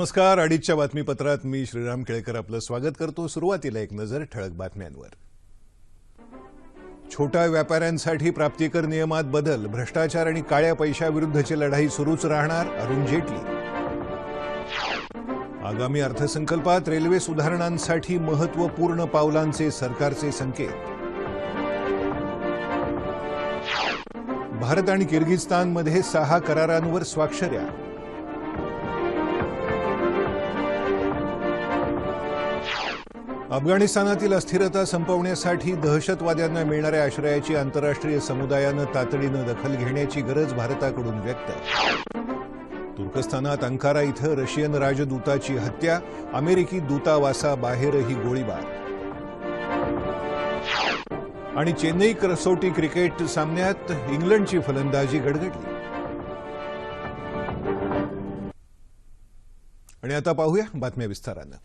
नमस्कार अडीचच्या बातमीपत्रात मी श्रीराम केळकर आपलं स्वागत करतो. सुरुवातीला एक नजर ठळक बातम्यांवर. छोट्या व्यापाऱ्यांसाठी प्राप्तिकर नियमात बदल भ्रष्टाचार आणि काळ्या पैशाविरुद्धची लढाई सुरूच राहणार अरुण जेटली. आगामी अर्थसंकल्पात रेल्वे सुधारणांसाठी महत्त्वपूर्ण पावलांचे सरकारचे संकेत. भारत आणि किर्गिस्तानमध्ये सहा करारांवर स्वाक्षऱ्या. अफगाणिस्तानातील अस्थिरता संपवण्यासाठी दहशतवाद्यांना मिळणाऱ्या आश्रयाची आंतरराष्ट्रीय समुदायानं तातडीनं दखल घेण्याची गरज भारताकडून व्यक्त. तुर्कस्तानात अंकारा इथं रशियन राजदूताची हत्या अमेरिकी दूतावासाबाहेरही गोळीबार. आणि चेन्नई कसोटी क्रिकेट सामन्यात इंग्लंडची फलंदाजी गडगडली. आणि आता पाहूया बातम्या विस्तारानं.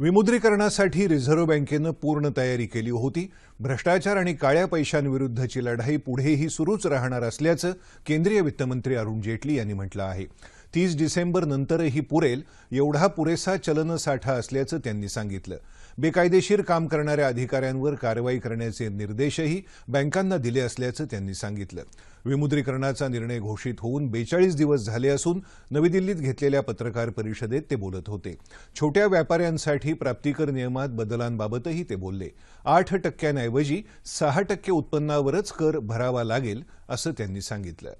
विमुद्रीकरणासाठी रिझर्व्ह बँकेनं पूर्ण तयारी केली होती. भ्रष्टाचार आणि काळ्या पैशांविरुद्धची लढाई पुढेही सुरूच राहणार असल्याचं केंद्रीय वित्तमंत्री अरुण जेटली यांनी म्हटलं आहे. तीस डिसेंबर नंतरही पुरेल एवढा पुरेसा चलनसाठा असल्याचं त्यांनी सांगितलं. बेकायदेशीर काम करणाऱ्या अधिकाऱ्यांवर कारवाई करण्याचे निर्देशही बँकांना दिले असल्याचं त्यांनी सांगितलं. विमुद्रीकरणाचा निर्णय घोषित होऊन बेचाळीस दिवस झाले असून नवी दिल्लीत घेतलेल्या पत्रकार परिषदेत ते बोलत होते. छोट्या व्यापाऱ्यांसाठी प्राप्तिकर नियमात बदलांबाबतही ते बोलले. आठ टक्क्यांऐवजी सहा टक्के उत्पन्नावरच कर भरावा लागेल असं त्यांनी सांगितलं.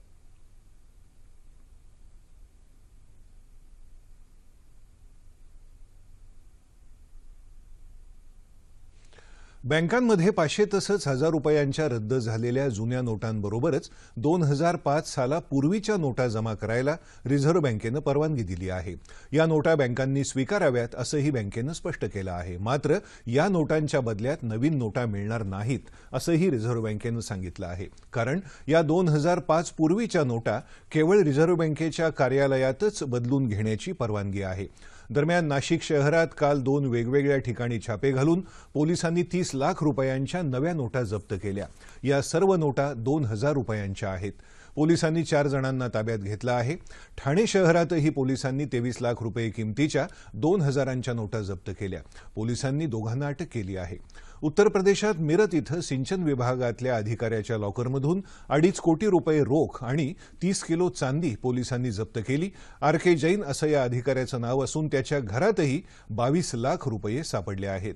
बँकांमध्ये पाचशे तसंच हजार रुपयांच्या रद्द झालेल्या जुन्या नोटांबरोबरच दोन हजार पाच साला पूर्वीच्या नोटा जमा करायला रिझर्व्ह बँकेनं परवानगी दिली आहे. या नोटा बँकांनी स्वीकाराव्यात असंही बँकेनं स्पष्ट केलं आहे. मात्र या नोटांच्या बदल्यात नवीन नोटा मिळणार नाहीत असंही रिझर्व्ह बँकेनं सांगितलं आहे. कारण या दोन हजार पाच पूर्वीच्या नोटा केवळ रिझर्व्ह बँकेच्या कार्यालयातच बदलून घेण्याची परवानगी आहे. दरम्यान नाशिक शहरात काल दोन वेगवेगळ्या ठिकाणी छापे घालून पोलिसांनी तीस लाख रुपयांच्या नव्या नोटा जप्त केल्या. या सर्व नोटा दोन हजार रुपयांच्या आहेत. पोलिसांनी चार जणांना ताब्यात घेतलं आहे. ठाणे शहरातही पोलिसांनी तेवीस लाख रुपये किमतीच्या दोन हजारांच्या नोटा जप्त केल्या. पोलिसांनी दोघांना अटक केली आहे. उत्तर प्रदेशात मिरत इथं सिंचन विभागातल्या अधिकाऱ्याच्या लॉकरमधून अडीच कोटी रुपये रोख आणि तीस किलो चांदी पोलिसांनी जप्त केली. आर के जैन असं या अधिकाऱ्याचं नाव असून त्याच्या घरातही बावीस लाख रुपये सापडले आहेत.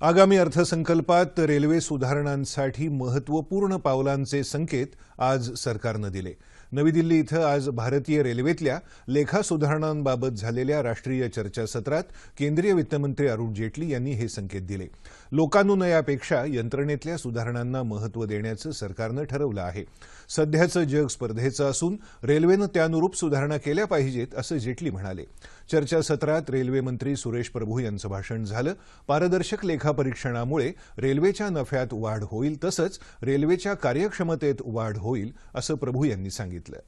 आगामी अर्थसंकल्पात रेल्वे सुधारणांसाठी महत्त्वपूर्ण पावलांचे संकेत आज सरकारनं दिले. नवी दिल्ली इथं आज भारतीय रेल्वेतल्या लेखा सुधारणांबाबत झालेल्या राष्ट्रीय चर्चासत्रात केंद्रीय वित्तमंत्री अरुण जेटली यांनी हे संकेत दिले. लोकानुनयापेक्षा यंत्रणेतल्या सुधारणांना महत्त्व देण्याचं सरकारनं ठरवलं आहे. सध्याचं जग स्पर्धेचं असून रेल्वेनं त्यानुरूप सुधारणा केल्या पाहिजेत असं जेटली म्हणाले. चर्चासत्रात रेल्वेमंत्री सुरेश प्रभू यांचं भाषण झालं पारदर्शक लेखापरीक्षणामुळे रेल्वेच्या नफ्यात वाढ होईल तसंच रेल्वेच्या कार्यक्षमतेत वाढ होईल असं प्रभू यांनी सांगितलं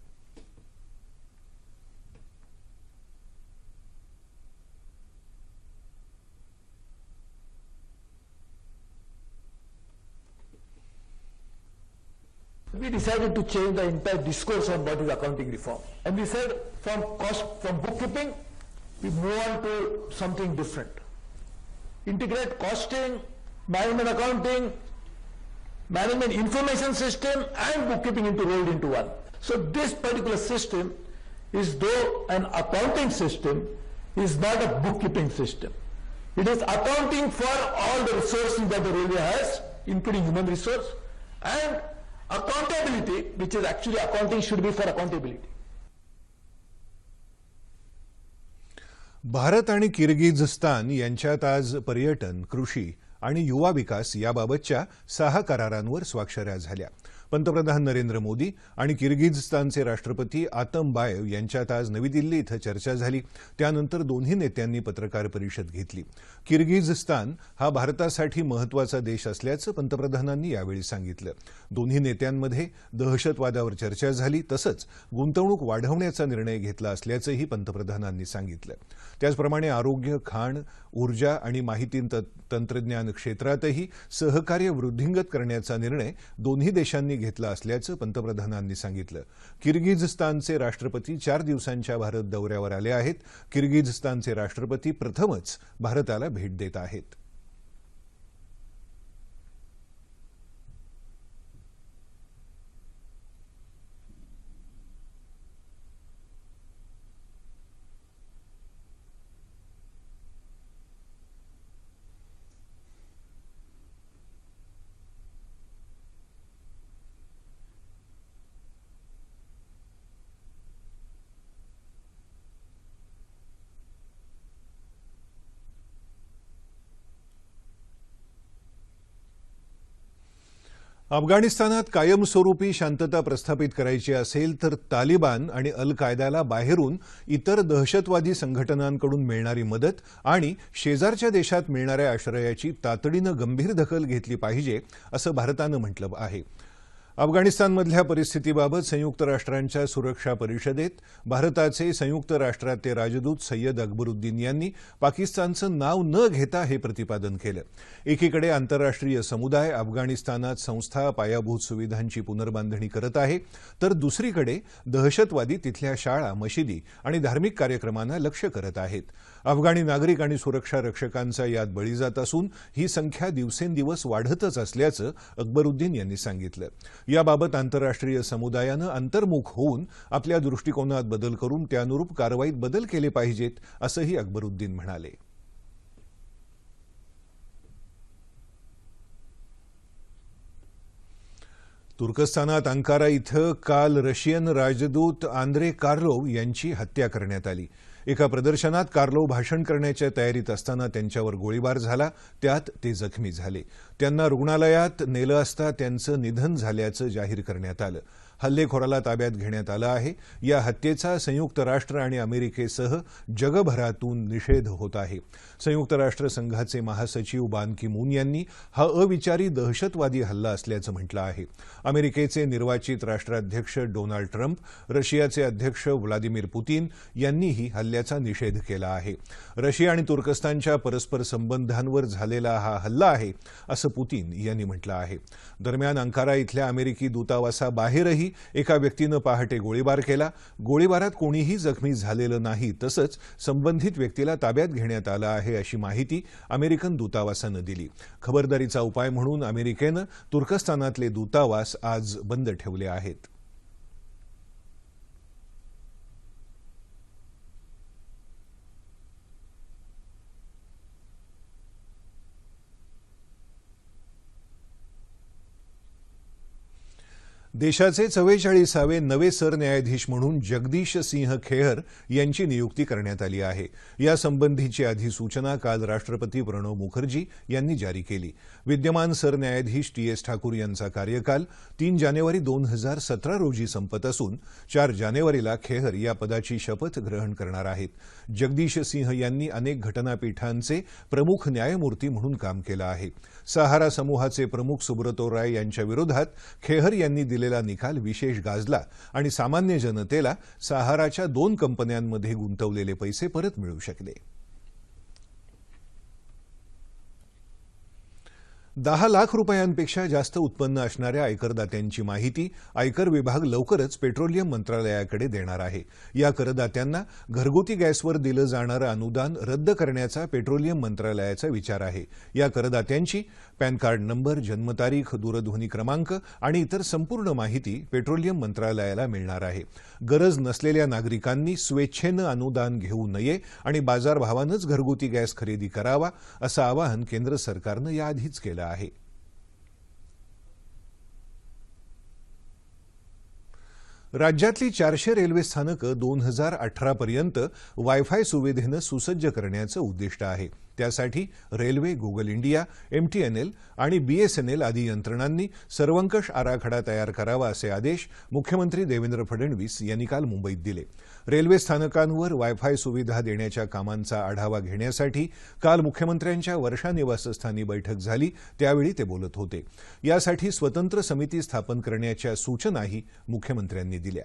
We decided to change the entire discourse on what is accounting reform. And we said from cost, from bookkeeping, we move on to something different. Integrate costing, management accounting, management information system and bookkeeping into rolled into one. So this particular system is though an accounting system, is not a bookkeeping system. It is accounting for all the resources that the railway has, including human resource, and accountability, which is actually accounting should be for accountability. Bharat आणि किर्गिझस्तान यांच्यात आज पर्यटन कृषी आणि युवा विकास याबाबतच्या सहा करारांवर स्वाक्षऱ्या झाल्या. पंतप्रधान नरेंद्र मोदी आणि किर्गिझस्तानचे राष्ट्रपती आतम बायव यांच्यात आज नवी दिल्ली इथं चर्चा झाली. त्यानंतर दोन्ही नेत्यांनी पत्रकार परिषद घेतली. किर्गिझस्तान हा भारतासाठी महत्त्वाचा देश असल्याचं पंतप्रधानांनी यावेळी सांगितलं. दोन्ही नेत्यांमध्ये दहशतवादावर चर्चा झाली तसंच गुंतवणूक वाढवण्याचा निर्णय घेतला असल्याचंही पंतप्रधानांनी सांगितलं. त्याचप्रमाणे आरोग्य खाण ऊर्जा आणि माहिती तंत्रज्ञान क्षेत्रातही सहकार्य वृद्धिंगत करण्याचा निर्णय दोन्ही देशांनी घेतला असल्याचं पंतप्रधानांनी सांगितलं. किर्गिझस्तानचे राष्ट्रपती चार दिवसांच्या भारत दौऱ्यावर आले आहेत. किर्गिझस्तानचे राष्ट्रपती प्रथमच भारताला भेट देत आहेत. अफगाणिस्तानात कायमस्वरूपी शांतता प्रस्थापित करायची असेल तर तालिबान आणि अल कायदाला बाहेरून इतर दहशतवादी संघटनांकडून मिळणारी मदत आणि शेजारच्या देशात मिळणाऱ्या आश्रयाची तातडीनं गंभीर दखल घेतली पाहिजे असं भारतानं म्हटलं आहे. अफगाणिस्तानमधल्या परिस्थितीबाबत संयुक्त राष्ट्रांच्या सुरक्षा परिषदेत भारताचे संयुक्त राष्ट्रातले राजदूत सय्यद अकबरुद्दीन यांनी पाकिस्तानचं नाव न घेता हे प्रतिपादन केलं. एकीकडे आंतरराष्ट्रीय समुदाय अफगाणिस्तानात संस्था पायाभूत सुविधांची पुनर्बांधणी करत आहे तर दुसरीकडे दहशतवादी तिथल्या शाळा मशिदी आणि धार्मिक कार्यक्रमांना लक्ष्य करत आहेत. अफगाणी नागरिक आणि सुरक्षा रक्षकांचा यात बळी जात असून ही संख्या दिवसेंदिवस वाढतच असल्याचं अकबरुद्दीन यांनी सांगितलं. याबाबत आंतरराष्ट्रीय समुदायानं अंतर्मुख होऊन आपल्या दृष्टिकोनात बदल करून त्यानुरूप कारवाईत बदल केले पाहिजेत असंही अकबरुद्दीन म्हणाले. तुर्कस्तानात अंकारा इथं काल रशियन राजदूत आंद्रे कार्लोव यांची हत्या करण्यात आली. एका प्रदर्शनात कार्लो भाषण करण्याच्या तयारीत असताना त्यांच्यावर गोळीबार झाला. त्यात ते जखमी झाले. त्यांना रुग्णालयात नेलं असता त्यांचं निधन झाल्याचं जाहीर करण्यात आलं. हल्लेखोराला ताब्यात घेण्यात आलं आहे. या हत्येचा संयुक्त राष्ट्र आणि अमेरिकेसह जगभरातून निषेध होत आहे. संयुक्त राष्ट्र संघाचे महासचिव बान की मून यांनी हा अविचारी दहशतवादी हल्ला असल्याचं म्हटलं आहे. अमेरिकेचे निर्वाचित राष्ट्राध्यक्ष डोनाल्ड ट्रम्प रशियाचे अध्यक्ष व्लादिमीर पुतीन यांनीही हल्ल्याचा निषेध केला आहे. रशिया आणि तुर्कस्तानच्या परस्पर संबंधांवर झालेला हा हल्ला आहे असं पुतीन यांनी म्हटलं आहे. दरम्यान अंकारा इथल्या अमेरिकी दूतावासाबाहेरही एका व्यक्तीनं पहाटे गोळीबार केला. गोळीबारात कोणीही जखमी झालेलं नाही तसंच संबंधित व्यक्तीला ताब्यात घेण्यात आलं आहे अशी माहिती अमेरिकन दूतावासानं दिली. खबरदारीचा उपाय म्हणून अमेरिकेनं तुर्कस्तानातले दूतावास आज बंद ठेवले आहेत. देशाचे चव्वेचाळीसावे नवे सरन्यायाधीश म्हणून जगदीश सिंह खेहर यांची नियुक्ती करण्यात आली आहे. यासंबंधीची अधिसूचना काल राष्ट्रपती प्रणव मुखर्जी यांनी जारी केली. विद्यमान सरन्यायाधीश टी एस ठाकूर यांचा कार्यकाल तीन जानेवारी दोन हजार सतरा रोजी संपत असून चार जानेवारीला खेहर या पदाची शपथ ग्रहण करणार आहेत. जगदीश सिंह यांनी अनेक घटनापीठांचे प्रमुख न्यायमूर्ती म्हणून काम केलं आहे. सहारा समूहाचे प्रमुख सुब्रतो राय यांच्या विरोधात खेहर यांनी दिले दिलेला निकाल विशेष गाजला आणि सामान्य जनतेला सहाराच्या दोन कंपन्यांमध्ये गुंतवलेले पैसे परत मिळू शकले. दहा लाख रुपयांपेक्षा जास्त उत्पन्न असणाऱ्या आयकरदात्यांची माहिती आयकर विभाग लवकरच पेट्रोलियम मंत्रालयाकडे देणार आहे. या करदात्यांना घरगुती गॅसवर दिलं जाणारं अनुदान रद्द करण्याचा पेट्रोलियम मंत्रालयाचा विचार आहे. या करदात्यांची पॅन कार्ड नंबर जन्मतारीख दूरध्वनी क्रमांक आणि इतर संपूर्ण माहिती पेट्रोलियम मंत्रालयाला मिळणार आहे. गरज नसलेल्या नागरिकांनी स्वेच्छेनं अनुदान घेऊ नये आणि बाजारभावानंच घरगुती गॅस खरेदी करावा असं आवाहन केंद्र सरकारनं याआधीच केलं आहे. राज्यातली चारशे रेल्वे स्थानकं दोन हजार अठरापर्यंत वायफाय सुविधेनं सुसज्ज करण्याचं उद्दिष्ट आहे. त्यासाठी रेल्वे गुगल इंडिया एमटीएनएल आणि बीएसएनएल आदी यंत्रणांनी सर्वंकष आराखडा तयार करावा असे आदेश मुख्यमंत्री देवेंद्र फडणवीस यांनी काल मुंबईत दिले. रेल्वे स्थानकांवर वायफाय सुविधा देण्याच्या कामांचा आढावा घेण्यासाठी काल मुख्यमंत्र्यांच्या वर्षा निवासस्थानी बैठक झाली त्यावेळी ते बोलत होते. यासाठी स्वतंत्र समिती स्थापन करण्याच्या सूचनाही मुख्यमंत्र्यांनी दिल्या.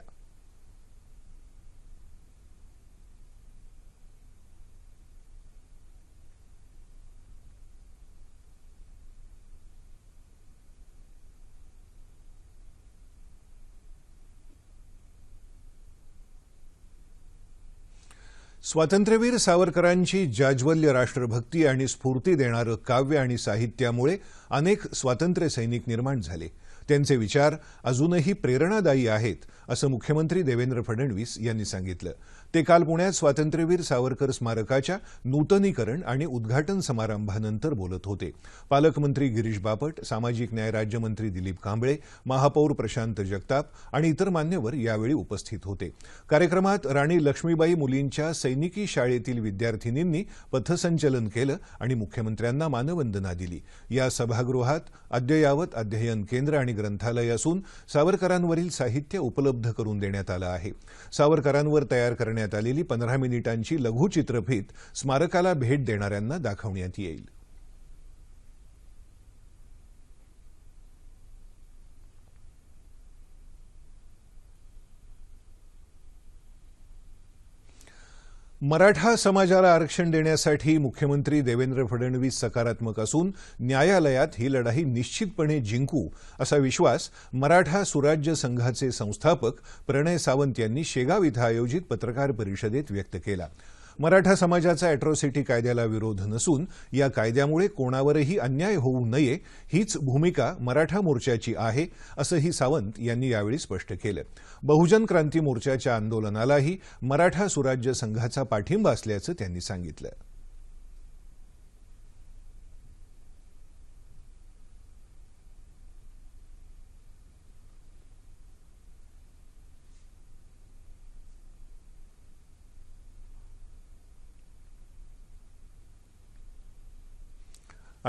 स्वातंत्र्यवीर सावरकरांची जाज्वल्य राष्ट्रभक्ती आणि स्फूर्ती देणारं काव्य आणि साहित्यामुळे अनेक स्वातंत्र्य सैनिक निर्माण झाले. त्यांचे विचार अजूनही प्रेरणादायी आहेत असं मुख्यमंत्री देवेंद्र फडणवीस यांनी सांगितलं. ते काल पुण्यात स्वातंत्र्यवीर सावरकर स्मारकाच्या नूतनीकरण आणि उद्घाटन समारंभानंतर बोलत होते. पालकमंत्री गिरीश बापट सामाजिक न्याय राज्यमंत्री दिलीप कांबळे महापौर प्रशांत जगताप आणि इतर मान्यवर यावेळी उपस्थित होते. कार्यक्रमात राणी लक्ष्मीबाई मुलींच्या सैनिकी शाळेतील विद्यार्थिनींनी पथसंचलन केलं आणि मुख्यमंत्र्यांना मानवंदना दिली. या सभागृहात अद्ययावत अध्ययन केंद्र आणि ग्रंथालय असून सावरकरांवरील साहित्य उपलब्ध करून देण्यात आलं आहे. सावरकरांवर तयार करण्यात आलेली पंधरा मिनिटांची लघुचित्रफीत स्मारकाला भेट देणाऱ्यांना दाखवण्यात येईल. मराठा समाजाला आरक्षण देण्यासाठी मुख्यमंत्री देवेंद्र फडणवीस सकारात्मक असून न्यायालयात ही लढाई निश्चितपणे जिंकू असा विश्वास मराठा सुराज्य संघाचे संस्थापक प्रणय सावंत यांनी शेगाव इथं आयोजित पत्रकार परिषदेत व्यक्त केला. मराठा समाजाचा अॅट्रॉसिटी कायद्याला विरोध नसून या कायद्यामुळे कोणावरही अन्याय होऊ नये हीच भूमिका मराठा मोर्चाची आहे असंही सावंत यांनी यावेळी स्पष्ट केलं. बहुजन क्रांती मोर्चाच्या आंदोलनालाही मराठा सुराज्य संघाचा पाठिंबा असल्याचं त्यांनी सांगितलं.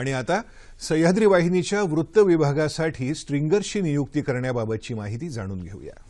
आणि आता सह्याद्री वाहिनीच्या वृत्त विभागासाठी स्ट्रिंगर्सची नियुक्ती करण्याबाबतची माहिती जाणून घेऊया.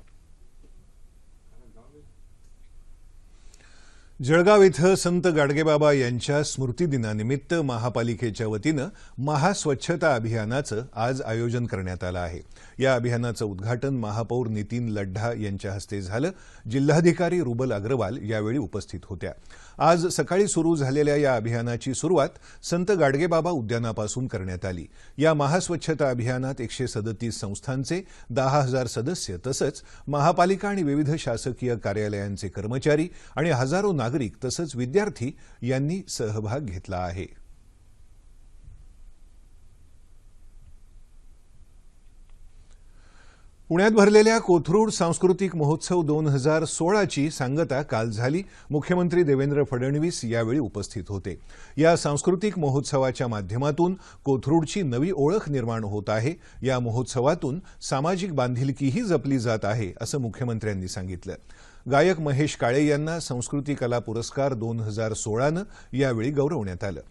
जळगाव इथं संत गाडगेबाबा यांच्या स्मृतिदिनानिमित्त महापालिकेच्या वतीनं महास्वच्छता अभियानाचं आज आयोजन करण्यात आलं आहे. या अभियानाचं उद्घाटन महापौर नितीन लड्ढा यांच्या हस्ते झालं. जिल्हाधिकारी रुबल अग्रवाल यावेळी उपस्थित होत्या. आज सकाळी सुरू झालेल्या या अभियानाची सुरुवात संत गाडगेबाबा उद्यानापासून करण्यात आली. या महास्वच्छता अभियानात एकशे सदतीस संस्थांचे दहा हजार सदस्य तसंच महापालिका आणि विविध शासकीय कार्यालयांचे कर्मचारी आणि हजारो नागरिक तसंच विद्यार्थी यांनी सहभाग घेतला आहे. पुण्यात भरलेल्या कोथरूड सांस्कृतिक महोत्सव दोन हजार सोळाची सांगता काल झाली. मुख्यमंत्री देवेंद्र फडणवीस यावेळी उपस्थित होते. या सांस्कृतिक महोत्सवाच्या माध्यमातून कोथरूडची नवी ओळख निर्माण होत आहे. या महोत्सवातून सामाजिक बांधिलकीही जपली जात आहे असं मुख्यमंत्र्यांनी सांगितलं. गायक महेश काळे यांना संस्कृती कला पुरस्कार दोन हजार सोळानं यावेळी गौरवण्यात आलं.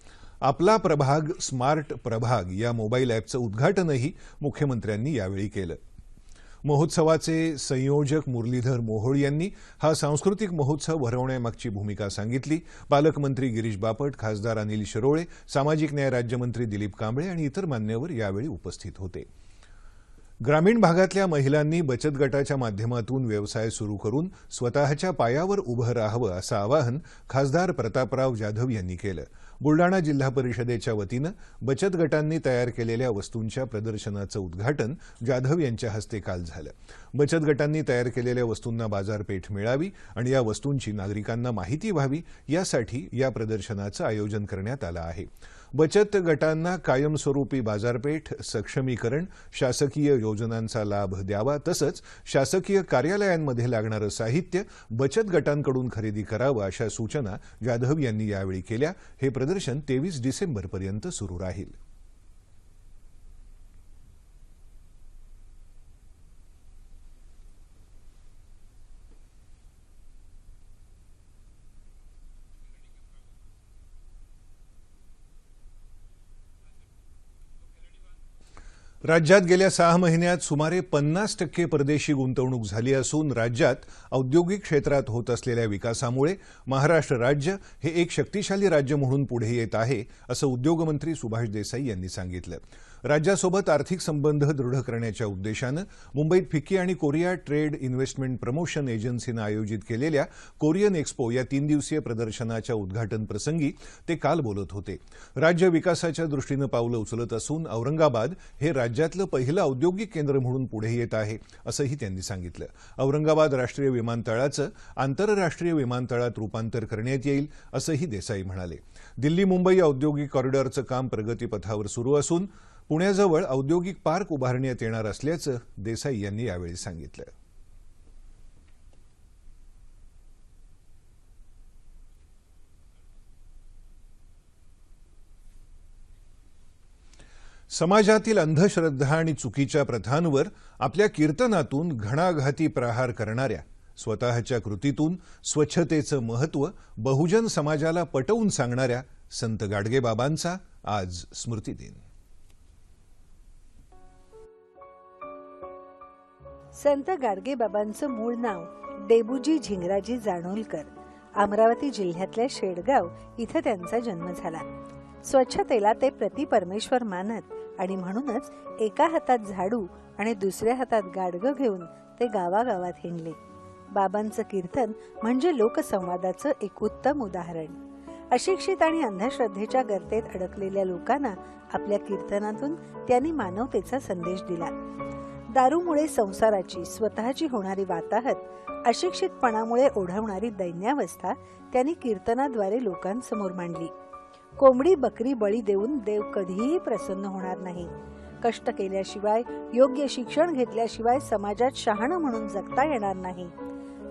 आपला प्रभाग स्मार्ट प्रभाग या मोबाईल ॲपचं उद्घाटनही मुख्यमंत्र्यांनी यावेळी केलं. महोत्सवाचे संयोजक मुरलीधर मोहोळ यांनी हा सांस्कृतिक महोत्सव भरवण्यामागची भूमिका सांगितली. पालकमंत्री गिरीश बापट खासदार अनिल शिरोळे सामाजिक न्याय राज्यमंत्री दिलीप कांबळे आणि इतर मान्यवर यावेळी उपस्थित होते. ग्रामीण भागातल्या महिलांनी बचत गटाच्या माध्यमातून व्यवसाय सुरू करून स्वतःच्या पायावर उभं राहावं असं आवाहन खासदार प्रतापराव जाधव यांनी केलं. बुलडाणा जिल्हा परिषदेच्या वतीनं बचत गटांनी तयार केलेल्या वस्तूंच्या प्रदर्शनाचं उद्घाटन जाधव यांच्या हस्ते काल झालं. बचत गटांनी तयार केलेल्या वस्तूंना बाजारपेठ मिळावी आणि या वस्तूंची नागरिकांना माहिती व्हावी यासाठी या प्रदर्शनाचं आयोजन करण्यात आलं आहे. बचत गटांना कायमस्वरूपी बाजारपेठ सक्षमीकरण शासकीय योजनांचा लाभ द्यावा तसंच शासकीय कार्यालयांमध्ये लागणारं साहित्य बचत गटांकडून खरेदी करावं अशा सूचना जाधव यांनी यावेळी केल्या. हे प्रदर्शन तेवीस डिसेंबरपर्यंत सुरू राहील. राज्यात गेल्या सहा महिन्यात सुमारे पन्नास टक्के परदेशी गुंतवणूक झाली असून राज्यात औद्योगिक क्षेत्रात होत असलेल्या विकासामुळे महाराष्ट्र राज्य हे एक शक्तिशाली राज्य म्हणून पुढे येत आहे असं उद्योगमंत्री सुभाष देसाई यांनी सांगितलं. राज्यासोबत आर्थिक संबंध दृढ करण्याच्या उद्देशानं मुंबईत फिक्की आणि कोरिया ट्रेड इन्व्हेस्टमेंट प्रमोशन एजन्सीनं आयोजित केलेल्या कोरियन एक्स्पो या तीन दिवसीय प्रदर्शनाच्या उद्घाटन प्रसंगी ते काल बोलत होते. राज्य विकासाच्या दृष्टीनं पावलं उचलत असून औरंगाबाद हे राज्यातलं पहिलं औद्योगिक केंद्र म्हणून पुढे येत आहे असंही त्यांनी सांगितलं. औरंगाबाद राष्ट्रीय विमानतळाचं आंतरराष्ट्रीय विमानतळात रूपांतर करण्यात येईल असंही देसाई म्हणाले. दिल्ली मुंबई औद्योगिक कॉरिडॉरचं काम प्रगतीपथावर सुरू असून पुण्याजवळ औद्योगिक पार्क उभारण्यात येणार असल्याचं देसाई यांनी यावेळी सांगितलं. समाजातील अंधश्रद्धा आणि चुकीच्या प्रथांवर आपल्या कीर्तनातून घणाघाती प्रहार करणाऱ्या स्वतःच्या कृतीतून स्वच्छतेचं महत्त्व बहुजन समाजाला पटवून सांगणाऱ्या संत गाडगेबाबांचा आज स्मृतिदिन. संत गाडगेबाबांचं मूळ नाव डेबूजी झिंगराजी जाणोलकर. अमरावती जिल्ह्यातल्या शेडगाव इथं त्यांचा जन्म झाला. स्वच्छतेला ते प्रतिपरमेश्वर मानत आणि म्हणूनच एका हातात झाडू आणि दुसऱ्या हातात गाडगं घेऊन ते गावागावात हिंडले. बाबांचं कीर्तन म्हणजे लोकसंवादाचं एक उत्तम उदाहरण. अशिक्षित आणि अंधश्रद्धेच्या गर्तेत अडकलेल्या लोकांना आपल्या कीर्तनातून त्यांनी मानवतेचा संदेश दिला. दारूमुळे संसाराची स्वतःची होणारी वाताहत अशिक्षितपणामुळे ओढवणारी दैन्यावस्था त्यांनी कीर्तनाद्वारे लोकांसमोर मांडली. कोंबडी बकरी बळी देऊन देव कधीही प्रसन्न होणार नाही. कष्ट केल्याशिवाय योग्य शिक्षण घेतल्याशिवाय समाजात शहाणं म्हणून जगता येणार नाही.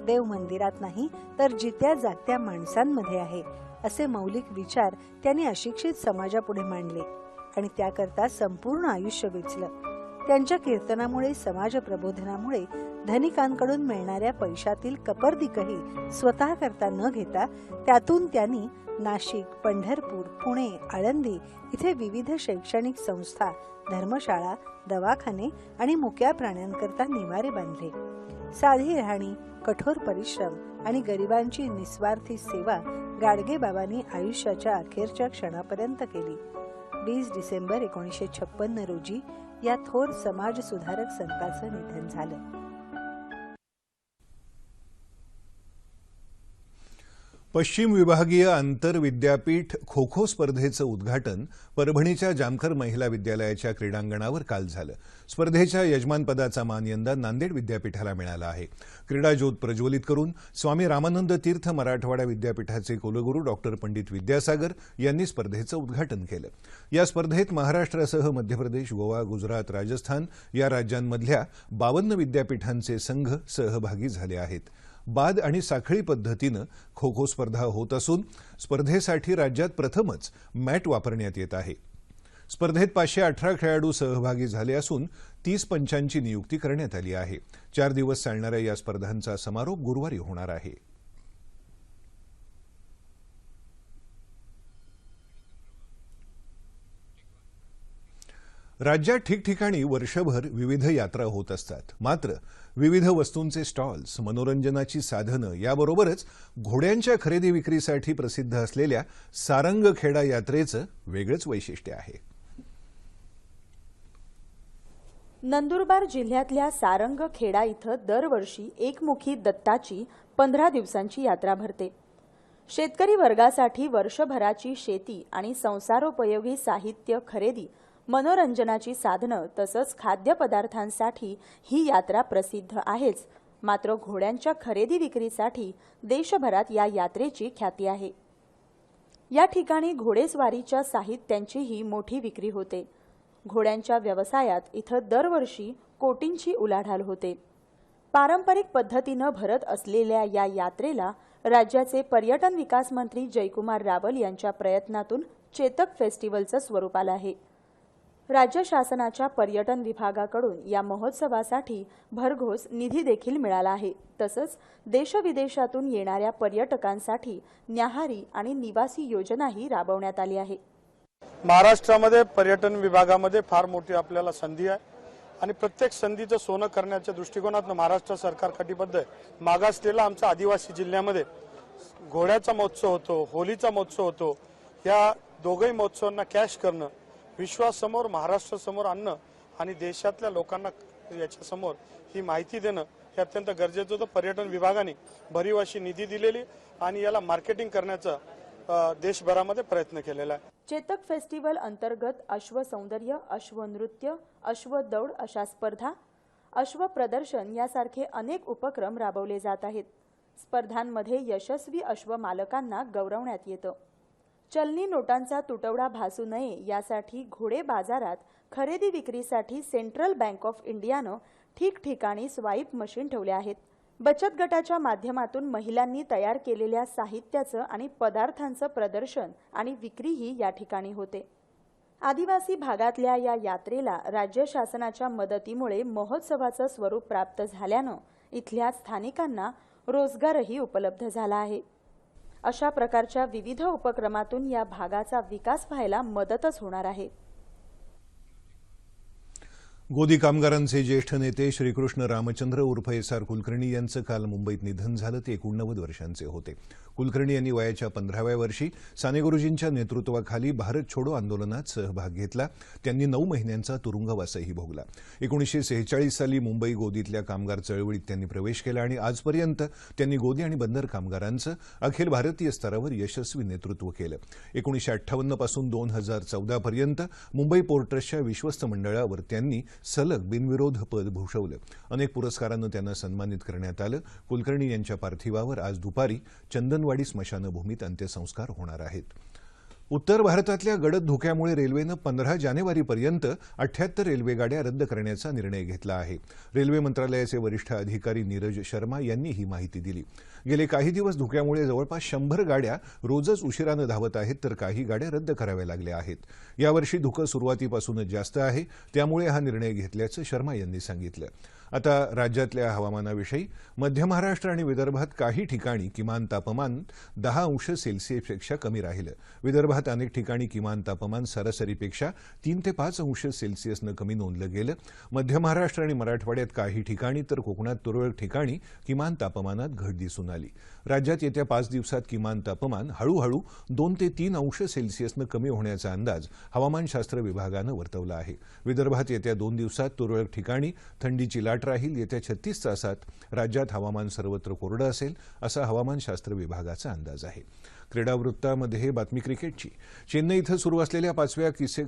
देव मंदिरात नाही तर जित्या जागत्या माणसांमध्ये आहे असे मौलिक विचार त्यांनी अशिक्षित समाजापुढे मांडले आणि त्याकरता संपूर्ण आयुष्य वेचलं. त्यांच्या कीर्तनामुळे समाज प्रबोधनामुळे धनिकांकडून मिळणाऱ्या पैशातील कपर्दिकही स्वतः करता न घेता त्यातून त्यांनी नाशिक पंढरपूर पुणे आळंदी इथे विविध शैक्षणिक संस्था धर्मशाळा दवाखाने आणि मुक्या प्राण्यांकरता निवारे बांधले. साधी राहणी कठोर परिश्रम आणि गरिबांची निस्वार्थी सेवा गाडगे बाबांनी आयुष्याच्या अखेरच्या क्षणापर्यंत केली. वीस डिसेंबर एकोणीसशे छप्पन्न रोजी या थोर समाज सुधारक संतांचं निधन झालं. पश्चिम विभागीय आंतरविद्यापीठ खो खो स्पर्धेचं उद्घाटन परभणीच्या जामखर महिला विद्यालयाच्या क्रीडांगणावर काल झालं. स्पर्धेच्या यजमानपदाचा मान यंदा नांदेड विद्यापीठाला मिळाला आहे. क्रीडा ज्योत प्रज्वलित करून स्वामी रामानंद तीर्थ मराठवाडा विद्यापीठाचे कुलगुरू डॉक्टर पंडित विद्यासागर यांनी स्पर्धेचं उद्घाटन केलं. या स्पर्धेत महाराष्ट्रासह मध्य प्रदेश गोवा गुजरात राजस्थान या राज्यांमधल्या बावन्न विद्यापीठांचे संघ सहभागी झाले आहेत. बाद आणि साखळी पद्धतीनं खो खो स्पर्धा होत असून स्पर्धेसाठी राज्यात प्रथमच मॅट वापरण्यात येत आहे. स्पर्धेत पाचशे अठरा खेळाडू सहभागी झाले असून तीस पंचांची नियुक्ती करण्यात आली आहे. चार दिवस चालणाऱ्या या स्पर्धांचा समारोप गुरुवारी होणार आहे. राज्यात ठिकठिकाणी वर्षभर विविध यात्रा होत असतात. मात्र विविध वस्तूंचे स्टॉल्स मनोरंजनाची साधनं याबरोबरच घोड्यांच्या खरेदी विक्रीसाठी प्रसिद्ध असलेल्या सारंगखेडा यात्रेचं वेगळंच वैशिष्ट्य आहे. नंदुरबार जिल्ह्यातल्या सारंगखेडा इथं दरवर्षी एकमुखी दत्ताची पंधरा दिवसांची यात्रा भरते. शेतकरी वर्गासाठी वर्षभराची शेती आणि संसारोपयोगी साहित्य खरेदी मनोरंजनाची साधनं तसंच खाद्यपदार्थांसाठी ही यात्रा प्रसिद्ध आहेच. मात्र घोड्यांच्या खरेदी विक्रीसाठी देशभरात या यात्रेची ख्याती आहे. या ठिकाणी घोडेस्वारीच्या साहित्यांचीही मोठी विक्री होते. घोड्यांच्या व्यवसायात इथं दरवर्षी कोटींची उलाढाल होते. पारंपरिक पद्धतीनं भरत असलेल्या या यात्रेला राज्याचे पर्यटन विकास मंत्री जयकुमार रावल यांच्या प्रयत्नातून चेतक फेस्टिवलचं स्वरूप आलं आहे. राज्य शासनाच्या पर्यटन विभागाकडून या महोत्सवासाठी भरघोस निधी देखील मिळाला आहे. तसंच देशविदेशातून येणाऱ्या पर्यटकांसाठी न्याहारी आणि निवासी योजनाही राबवण्यात आली आहे. महाराष्ट्रामध्ये पर्यटन विभागामध्ये फार मोठी आपल्याला संधी आहे. आणि प्रत्येक संधीचं सोनं करण्याच्या दृष्टिकोनातून महाराष्ट्र सरकार कटिबद्ध आहे. मागासलेला आमचा आदिवासी जिल्ह्यामध्ये घोड्याचा महोत्सव होतो होलीचा महोत्सव होतो. या दोघही महोत्सवांना कॅश करणं विश्वासमोर महाराष्ट्रासमोर आणणं आणि देशातल्या लोकांना याच्यासमोर ही माहिती देणं हे अत्यंत गरजेचं होतं. पर्यटन विभागाने भरीव अशी निधी दिलेली आणि याला मार्केटिंग करण्याचा देशभरामध्ये प्रयत्न केलेला आहे. चेतक फेस्टिवल अंतर्गत अश्व सौंदर्य अश्व नृत्य अश्व दौड अशा स्पर्धा अश्व प्रदर्शन यासारखे अनेक उपक्रम राबवले जात आहेत. स्पर्धांमध्ये यशस्वी अश्व मालकांना गौरवण्यात येतं. चलनी नोटांचा तुटवडा भासू नये यासाठी घोडे बाजारात खरेदी विक्रीसाठी सेंट्रल बँक ऑफ इंडियानं ठिकठिकाणी स्वाईप मशीन ठेवल्या आहेत. बचत गटाच्या माध्यमातून महिलांनी तयार केलेल्या साहित्याचं आणि पदार्थांचं प्रदर्शन आणि विक्रीही या ठिकाणी होते. आदिवासी भागातल्या या यात्रेला राज्य शासनाच्या मदतीमुळे महोत्सवाचं स्वरूप प्राप्त झाल्यानं इथल्या स्थानिकांना रोजगारही उपलब्ध झाला आहे. अशा प्रकारच्या विविध उपक्रमातून या भागाचा विकास व्हायला मदतच होणार आहे. गोदी कामगारांचे ज्येष्ठ नेते श्रीकृष्ण रामचंद्र उर्फ एस आर कुलकर्णी यांचं काल मुंबईत निधन झालं. ते एकोणनव्वद वर्षांचे होते. कुलकर्णी यांनी वयाच्या पंधराव्या वर्षी साने गुरुजींच्या नेतृत्वाखाली भारत छोडो आंदोलनात सहभाग घेतला. त्यांनी नऊ महिन्यांचा तुरुंगवासही भोगला. एकोणीसशे सेहेचाळीस साली मुंबई गोदीतल्या कामगार चळवळीत त्यांनी प्रवेश केला आणि आजपर्यंत त्यांनी गोदी आणि बंदर कामगारांचं अखिल भारतीय स्तरावर यशस्वी नेतृत्व केलं. एकोणीसशे अठ्ठावन्नपासून दोन हजार चौदापर्यंत मुंबई पोर्ट ट्रस्टच्या विश्वस्त मंडळावर त्यांनी सलग बिनविरोध पद भूषवलं. अनेक पुरस्कारांनं त्यांना सन्मानित करण्यात आलं. कुलकर्णी यांच्या पार्थिवावर आज दुपारी चंदनवाडी स्मशानभूमीत अंत्यसंस्कार होणार आहेत. उत्तर भारतातल्या गडद धोक्यामुळे रेल्वेनं पंधरा जानेवारीपर्यंत अठ्याहत्तर रेल्वेगाड्या रद्द करण्याचा निर्णय घेतला आहे. रेल्वे मंत्रालयाचे वरिष्ठ अधिकारी नीरज शर्मा यांनी ही माहिती दिली. गेले काही दिवस धुक्यामुळे जवळपास शंभर गाड्या रोजच उशिरानं धावत आहेत तर काही गाड्या रद्द कराव्या लागल्या आहेत. यावर्षी धुकं सुरुवातीपासूनच जास्त आहे. त्यामुळे हा निर्णय घेतल्याचं शर्मा यांनी सांगितलं. आता राज्यातल्या हवामानाविषयी मध्य महाराष्ट्र आणि विदर्भात काही ठिकाणी किमान तापमान दहा अंश सेल्सिअसपेक्षा कमी राहिलं. विदर्भात अनेक ठिकाणी किमान तापमान सरासरीपेक्षा तीन ते पाच अंश सेल्सिअसनं कमी नोंदलं गेलं. मध्य महाराष्ट्र आणि मराठवाड्यात काही ठिकाणी तर कोकणात तुरळक ठिकाणी किमान तापमानात घट दिसून आली. राज्यात येत्या पाच दिवसात किमान तापमान हळूहळू दोन ते तीन अंश सेल्सिअसनं कमी होण्याचा अंदाज हवामानशास्त्र विभागानं वर्तवला आहे. विदर्भात येत्या दोन दिवसात तुरळक ठिकाणी थंडीची लाट राहील येत्या छत्तीस तासात राज्यात हवामान सर्वत्र कोरडं असेल असा हवामानशास्त्र विभागाचा अंदाज आहे. क्रीडा वृत्तामध्ये बातमी क्रिकेटची. चेन्नई इथं सुरू असलेल्या पाचव्या किसे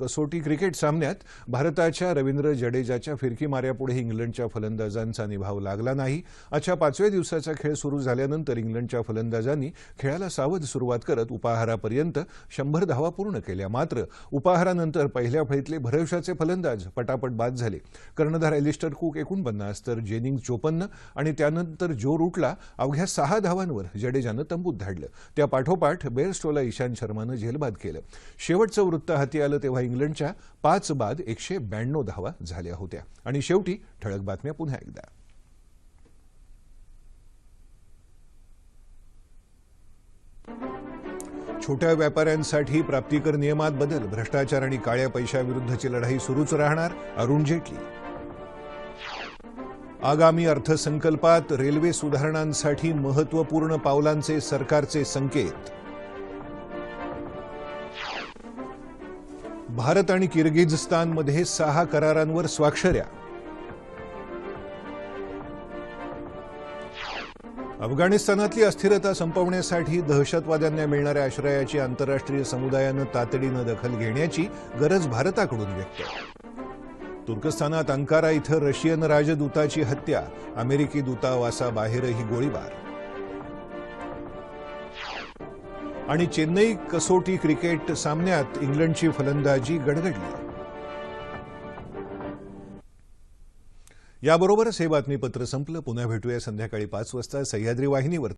कसोटी क्रिकेट सामन्यात भारताच्या रवींद्र जडेजाच्या फिरकी माऱ्यापुढे इंग्लंडच्या फलंदाजांचा निभाव लागला नाही. आजच्या पाचव्या दिवसाचा खेळ सुरू झाल्यानंतर इंग्लंडच्या फलंदाजांनी खेळाला सावध सुरुवात करत उपाहारापर्यंत शंभर धावा पूर्ण केल्या. मात्र उपाहारानंतर पहिल्या फळीतले भरवशाचे फलंदाज पटापट बाद झाले. कर्णधार एलिस्टर कुक एकूण पन्नास तर जेनिंग चोपन्न आणि त्यानंतर जो रूटला अवघ्या सहा धावांवर जडेजानं तंबूत धाडलं. त्या पाठोपाठ बेअरस्टोला इशांत शर्मानं झेलबाद केलं. शेवटचं वृत्त हाती आलं तेव्हा इंग्लंडच्या पाच बाद एकशे ब्याण्णव धावा झाल्या होत्या. आणि शेवटी ठळक बातम्या पुन्हा एकदा. छोट्या व्यापाऱ्यांसाठी प्राप्तिकर नियमात बदल भ्रष्टाचार आणि काळ्या पैशाविरुद्धची लढाई सुरूच राहणार अरुण जेटली. आगामी अर्थसंकल्पात रेल्वे सुधारणांसाठी महत्त्वपूर्ण पावलांचे सरकारचे संकेत. भारत आणि किर्गिझस्तानमध्ये सहा करारांवर स्वाक्षऱ्या. अफगाणिस्तानातली अस्थिरता संपवण्यासाठी दहशतवाद्यांना मिळणाऱ्या आश्रयाची आंतरराष्ट्रीय समुदायानं तातडीनं दखल घेण्याची गरज भारताकडून व्यक्त. तुर्कस्तानात अंकारा इथं रशियन राजदूताची हत्या अमेरिकी दूतावासाबाहेरही गोळीबार. आणि चेन्नई कसोटी क्रिकेट सामन्यात इंग्लंडची फलंदाजी गडगडली. याबरोबरच हे बातमीपत्र संपलं. पुन्हा भेटूया संध्याकाळी पाच वाजता सह्याद्री वाहिनीवर.